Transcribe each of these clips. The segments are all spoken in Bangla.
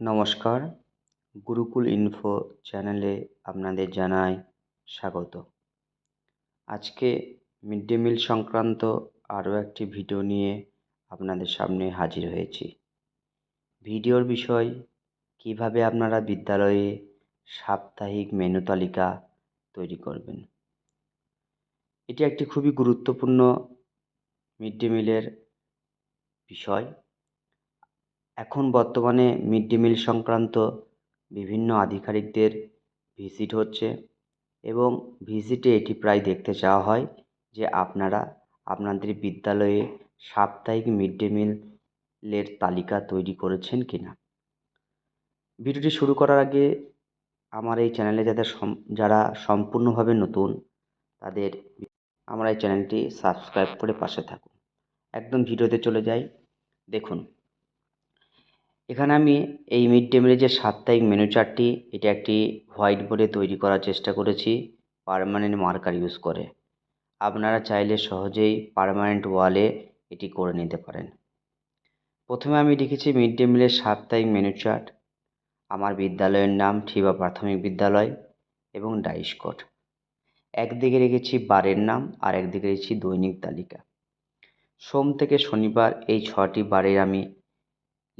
নমস্কার। গুরুকুল ইনফো চ্যানেলে আপনাদের জানাই স্বাগত। আজকে মিড ডে মিল সংক্রান্ত আরও একটি ভিডিও নিয়ে আপনাদের সামনে হাজির হয়েছি। ভিডিওর বিষয়, কীভাবে আপনারা বিদ্যালয়ে সাপ্তাহিক মেনু তালিকা তৈরি করবেন? এটি একটি খুবই গুরুত্বপূর্ণ মিড ডে মিলের বিষয়। এখন বর্তমানে মিড ডে মিল সংক্রান্ত বিভিন্ন আধিকারিকদের ভিজিট হচ্ছে এবং ভিজিটে এটি প্রায় দেখতে চাওয়া হয় যে আপনারা আপনাদের বিদ্যালয়ে সাপ্তাহিক মিড ডে মিলের তালিকা তৈরি করেছেন কি না ভিডিওটি শুরু করার আগে আমার এই চ্যানেলে যাদের যারা সম্পূর্ণভাবে নতুন, তাদের আমার এই চ্যানেলটি সাবস্ক্রাইব করে পাশে থাকুন। একদম ভিডিওতে চলে যাই। দেখুন এখানে আমি এই মিড ডে মিলের যে সাপ্তাহিক মেনু চার্টটি এটা একটি হোয়াইট বোর্ডে তৈরি করার চেষ্টা করেছি পারমানেন্ট মার্কার ইউজ করে। আপনারা চাইলে সহজেই পারমানেন্ট ওয়ালে এটি করে নিতে পারেন। প্রথমে আমি লিখেছি মিড ডে মিলের সাপ্তাহিক মেনু চার্ট আমার বিদ্যালয়ের নাম ঠিবা প্রাথমিক বিদ্যালয় এবং ডাইস কোড। একদিকে রেখেছি বারের নাম আর একদিকে রেখেছি দৈনিক তালিকা। সোম থেকে শনিবার এই ছটি বারের আমি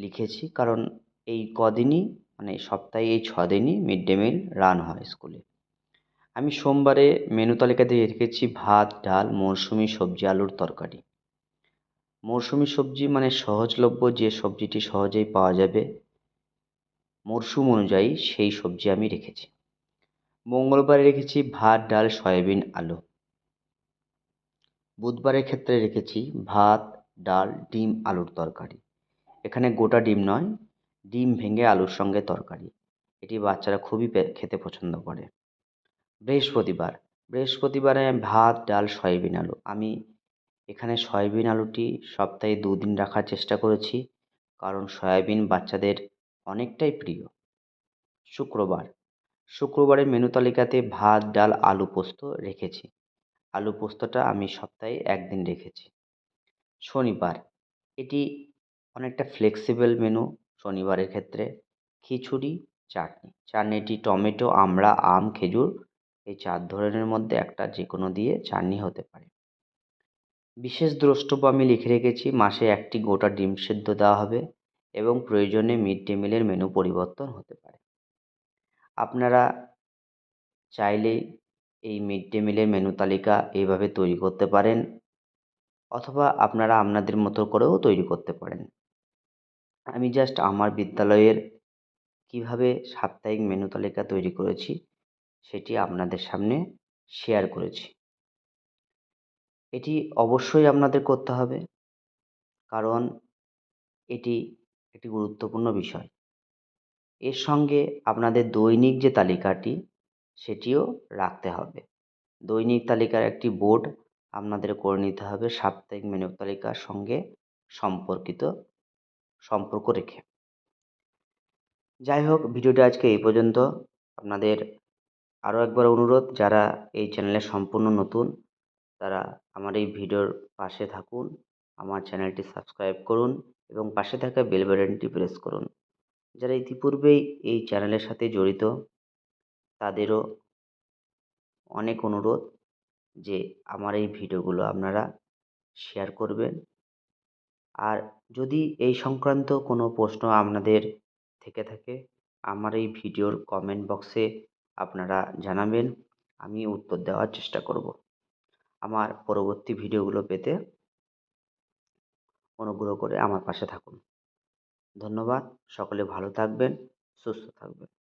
লিখেছি। কারণ এই কদিনই মানে সপ্তাহে এই ছ দিনই মিড ডে মিল রান হয় স্কুলে আমি সোমবারে মেনু তালিকাতে রেখেছি ভাত, ডাল মরশুমি সবজি, আলুর তরকারি। মরশুমি সবজি মানে সহজলভ্য যে সবজিটি সহজেই পাওয়া যাবে মরশুম অনুযায়ী সেই সবজি আমি রেখেছি। মঙ্গলবারে রেখেছি ভাত, ডাল, সয়াবিন, আলু। বুধবারের ক্ষেত্রে রেখেছি ভাত, ডাল, ডিম, আলুর তরকারি। এখানে গোটা ডিম নয়, ডিম ভেঙে আলুর সঙ্গে তরকারি। এটি বাচ্চারা খুবই খেতে পছন্দ করে। বৃহস্পতিবার, বৃহস্পতিবারে ভাত, ডাল, সয়াবিন আলু। আমি এখানে সয়াবিন আলুটি সপ্তাহে দুদিন রাখার চেষ্টা করেছি, কারণ সয়াবিন বাচ্চাদের অনেকটাই প্রিয়। শুক্রবার, শুক্রবারের মেনু তালিকাতে ভাত, ডাল, আলু পোস্ত রেখেছি। আলু পোস্তটা আমি সপ্তাহে একদিন রেখেছি। শনিবার, এটি অনেকটা ফ্লেক্সিবল মেনু শনিবারের ক্ষেত্রে। খিচুড়ি, চাটনি। চাটনিটি টমেটো, আমড়া, আম, খেজুর, এই চার ধরনের মধ্যে একটা যে কোনো দিয়ে চাটনি হতে পারে। বিশেষ দ্রষ্টব্য আমি লিখে রেখেছি, মাসে একটি গোটা ডিম সেদ্ধ দেওয়া হবে এবং প্রয়োজনে মিড ডে মিলের মেনু পরিবর্তন হতে পারে। আপনারা চাইলেই এই মিড ডে মিলের মেনু তালিকা এইভাবে তৈরি করতে পারেন, অথবা আপনারা আপনাদের মতো করেও তৈরি করতে পারেন। আমি জাস্ট আমার বিদ্যালয়ের কীভাবে সাপ্তাহিক মেনু তালিকা তৈরি করেছি, সেটি আপনাদের সামনে শেয়ার করেছি। এটি অবশ্যই আপনাদের করতে হবে, কারণ এটি একটি গুরুত্বপূর্ণ বিষয়। এর সঙ্গে আপনাদের দৈনিক যে তালিকাটি, সেটিও রাখতে হবে। দৈনিক তালিকার একটি বোর্ড আপনাদের করে নিতে হবে সাপ্তাহিক মেনু তালিকার সঙ্গে সম্পর্কিত সম্পর্ক রেখে। যাই হোক, ভিডিওটি আজকে এই পর্যন্ত। আপনাদের আরও একবার অনুরোধ, যারা এই চ্যানেলে সম্পূর্ণ নতুন, তারা আমার এই ভিডিওর পাশে থাকুন, আমার চ্যানেলটি সাবস্ক্রাইব করুন এবং পাশে থাকা বেল বাটনটি প্রেস করুন। যারা ইতিপূর্বেই এই চ্যানেলের সাথে জড়িত, তাদেরও অনেক অনুরোধ যে আমার এই ভিডিওগুলো আপনারা শেয়ার করবেন আর যদি এই সংক্রান্ত কোনো প্রশ্ন আপনাদের থেকে থাকে, আমার এই ভিডিওর কমেন্ট বক্সে আপনারা জানাবেন, আমি উত্তর দেওয়ার চেষ্টা করব। আমার পরবর্তী ভিডিওগুলো পেতে অনুগ্রহ করে আমার পাশে থাকুন। ধন্যবাদ, সকলে ভালো থাকবেন, সুস্থ থাকবেন।